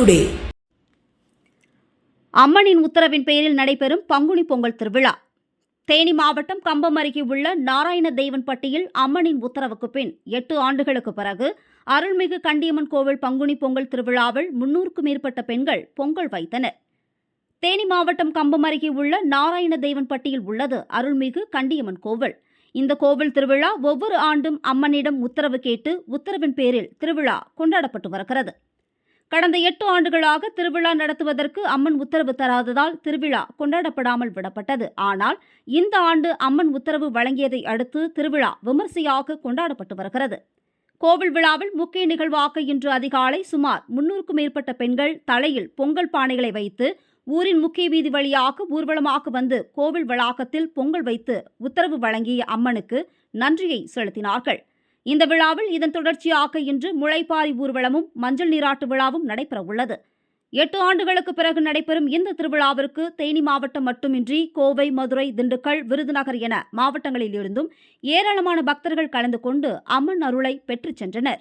Today அம்மனின் உத்தரவின் பெயரில் நடைபெறும் பங்குனி பொங்கல் திருவிழா. தேனி மாவட்டம் கம்பம் அருகே உள்ள நாராயண தெய்வன்பட்டியில் அம்மனின் உத்தரவுக்கு பின் எட்டு ஆண்டுகளுக்கு பிறகு அருள்மிகு கண்டியம்மன் கோவில் பங்குனி பொங்கல் திருவிழாவில் முன்னூறுக்கும் மேற்பட்ட பெண்கள் பொங்கல் வைத்தனர். தேனி மாவட்டம் கம்பம் அருகே உள்ள நாராயண தெய்வன்பட்டியில் உள்ளது அருள்மிகு கண்டியம்மன் கோவில். இந்த கோவில் திருவிழா ஒவ்வொரு ஆண்டும் அம்மனிடம் உத்தரவு கேட்டு உத்தரவின் பேரில் திருவிழா கொண்டாடப்பட்டு வருகிறது. கடந்த எட்டு ஆண்டுகளாக திருவிழா நடத்துவதற்கு அம்மன் உத்தரவு தராததால் திருவிழா கொண்டாடப்படாமல் விடப்பட்டது. ஆனால் இந்த ஆண்டு அம்மன் உத்தரவு வழங்கியதை அடுத்து திருவிழா விமர்சையாக கொண்டாடப்பட்டு வருகிறது. கோவில் விழாவில் முக்கிய நிகழ்வாக இன்று அதிகாலை சுமார் முன்னூறுக்கும் மேற்பட்ட பெண்கள் தலையில் பொங்கல் பானைகளை வைத்து ஊரின் முக்கிய வீதி வழியாக ஊர்வலமாக வந்து கோவில் வளாகத்தில் பொங்கல் வைத்து உத்தரவு வழங்கிய அம்மனுக்கு நன்றியை செலுத்தினார்கள். இந்த விழாவில் இதன் தொடர்ச்சியாக இன்று முளைப்பாரி ஊர்வலமும் மஞ்சள் நீராட்டு விழாவும் நடைபெற உள்ளது எட்டு ஆண்டுகளுக்கு பிறகு நடைபெறும் இந்த திருவிழாவிற்கு தேனி மாவட்டம் மட்டுமின்றி கோவை மதுரை திண்டுக்கல் விருதுநகர் என மாவட்டங்களில் இருந்தும் ஏராளமான பக்தர்கள் கலந்து கொண்டு அம்மன் அருளை பெற்றுச் சென்றனர்.